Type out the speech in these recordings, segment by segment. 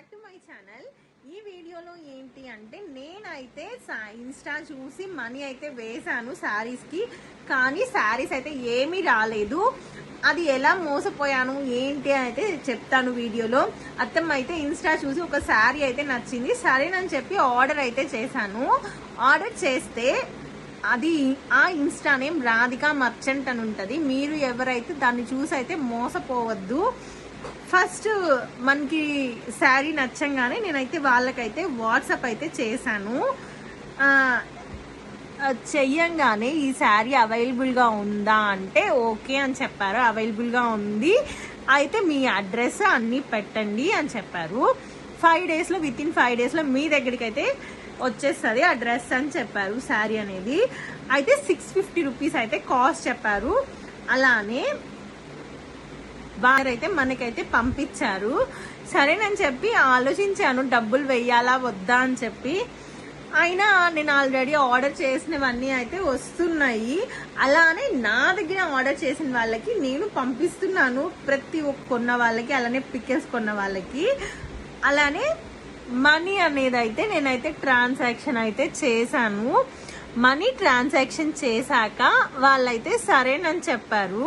Back to my channel ఈ వీడియోలో ఏంటి అంటే నేనైతే సా- ఇన్స్టా చూసి మనీ అయితే వేశాను శారీస్కి కానీ శారీస్ అయితే ఏమీ రాలేదు. అది ఎలా మోసపోయాను ఏంటి అయితే చెప్తాను వీడియోలో. అత్తమ్మ అయితే ఇన్స్టా చూసి ఒక శారీ అయితే నచ్చింది. సరేనని చెప్పి ఆర్డర్ అయితే చేశాను. ఆర్డర్ చేస్తే అది ఆ ఇన్స్టా నేమ్ రాధిక మర్చెంట్ అని ఉంటుంది. మీరు ఎవరైతే దాన్ని చూసి అయితే మోసపోవద్దు. ఫస్ట్ మనకి శారీ నచ్చంగానే నేనైతే వాళ్ళకైతే వాట్సాప్ అయితే చేశాను. చెయ్యంగానే ఈ శారీ అవైలబుల్గా ఉందా అంటే ఓకే అని చెప్పారు. అవైలబుల్గా ఉంది. అయితే మీ అడ్రస్ అన్నీ పెట్టండి అని చెప్పారు. ఫైవ్ డేస్లో విత్ ఇన్ ఫైవ్ డేస్లో మీ దగ్గరికి అయితే వచ్చేస్తుంది ఆ డ్రెస్ అని చెప్పారు శారీ అనేది. అయితే సిక్స్ ఫిఫ్టీ రూపీస్ అయితే కాస్ట్ చెప్పారు. అలానే వారైతే మనకైతే పంపించారు. సరేనని చెప్పి ఆలోచించాను డబ్బులు వెయ్యాలా వద్దా అని చెప్పి. అయినా నేను ఆల్రెడీ ఆర్డర్ చేసినవన్నీ అయితే వస్తున్నాయి. అలానే నా దగ్గర ఆర్డర్ చేసిన వాళ్ళకి నేను పంపిస్తున్నాను. ప్రతి ఒక్క కొన్న వాళ్ళకి అలానే పికెల్స్ కొన్న వాళ్ళకి. అలానే మనీ అనేది అయితే నేనైతే ట్రాన్సాక్షన్ అయితే చేశాను. మనీ ట్రాన్సాక్షన్ చేశాక వాళ్ళైతే సరేనని చెప్పారు.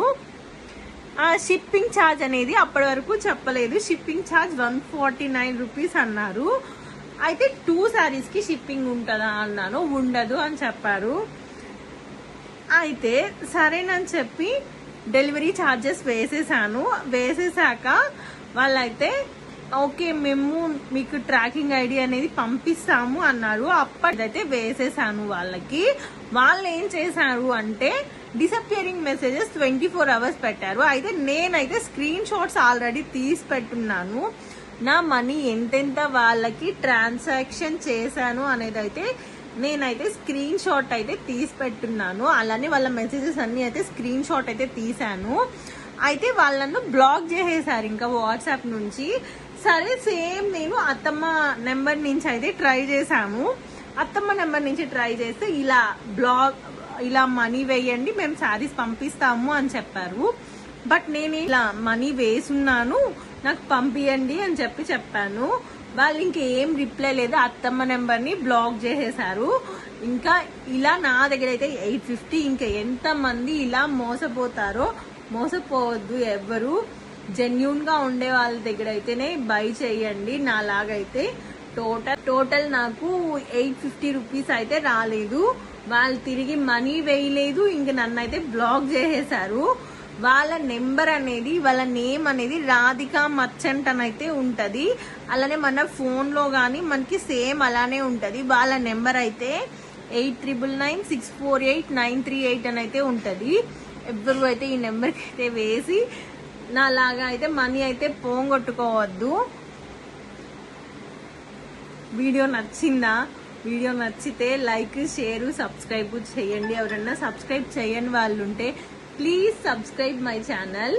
షిప్పింగ్ ఛార్జ్ అనేది అప్పటి వరకు చెప్పలేదు. Shipping charge one forty nine rupees అన్నారు. అయితే టూ శారీస్కి షిప్పింగ్ ఉంటుందా అన్నాను. ఉండదు అని చెప్పారు. అయితే సరేనని చెప్పి డెలివరీ ఛార్జెస్ వేసేసాను. వేసేసాక వాళ్ళైతే ఓకే మేము మీకు ట్రాకింగ్ ఐడి అనేది పంపిస్తాము అన్నారు. అప్పటిదైతే వేసేసాను వాళ్ళకి. వాళ్ళు ఏం చేశారు అంటే disappearing messages twenty four hours పెట్టారు. అయితే నేనైతే స్క్రీన్ షాట్స్ ఆల్రెడీ తీసి పెట్టున్నాను. నా మనీ ఎంతెంత వాళ్ళకి ట్రాన్సాక్షన్ చేశాను అనేది అయితే నేనైతే స్క్రీన్ షాట్ అయితే తీసి పెట్టున్నాను. అలానే వాళ్ళ మెసేజెస్ అన్ని అయితే స్క్రీన్ షాట్ అయితే తీసాను అయితే వాళ్ళను బ్లాక్ చేసేసారు ఇంకా వాట్సాప్ నుంచి. సరే సేమ్ నేను అత్తమ్మ నెంబర్ నుంచి అయితే ట్రై చేశాము. అత్తమ్మ నెంబర్ నుంచి ట్రై చేస్తే ఇలా బ్లాగ్ ఇలా మనీ వేయండి మేము శారీస్ పంపిస్తాము అని చెప్పారు. బట్ నేను ఇలా మనీ వేసున్నాను నాకు పంపియండి అని చెప్పి చెప్పాను. వాళ్ళు ఇంకేం రిప్లై లేదు అత్తమ్మ నెంబర్ని బ్లాక్ చేసేసారు ఇంకా ఇలా నా దగ్గర అయితే ఎయిట్ ఫిఫ్టీ ఇంకా ఎంతమంది ఇలా మోసపోతారో మోసపోవద్దు ఎవ్వరు. జెన్యున్గా ఉండే వాళ్ళ దగ్గర అయితేనే బై చేయండి. నాలాగైతే టోటల్ టోటల్ నాకు ఎయిట్ ఫిఫ్టీ రూపీస్ అయితే రాలేదు. వాళ్ళు తిరిగి మనీ వేయలేదు. ఇంక నన్ను అయితే బ్లాక్ చేసేసారు వాళ్ళ నెంబర్ అనేది వాళ్ళ నేమ్ అనేది రాధిక మర్చెంట్ అని అయితే ఉంటుంది. అలానే మన ఫోన్లో కానీ మనకి సేమ్ అలానే ఉంటుంది. వాళ్ళ నెంబర్ అయితే eight triple nine six four eight nine three eight అని అయితే ఉంటుంది. ఎవ్వరు అయితే ఈ నెంబర్కి అయితే వేసి నా లాగా అయితే మనీ అయితే పోంగొట్టుకోవద్దు. వీడియో నచ్చిందా? వీడియో నచ్చితే లైక్ షేర్ సబ్స్క్రైబ్ చేయండి. ఎవరన్నా సబ్స్క్రైబ్ చేయని వాళ్ళు ఉంటే ప్లీజ్ సబ్స్క్రైబ్ మై ఛానల్.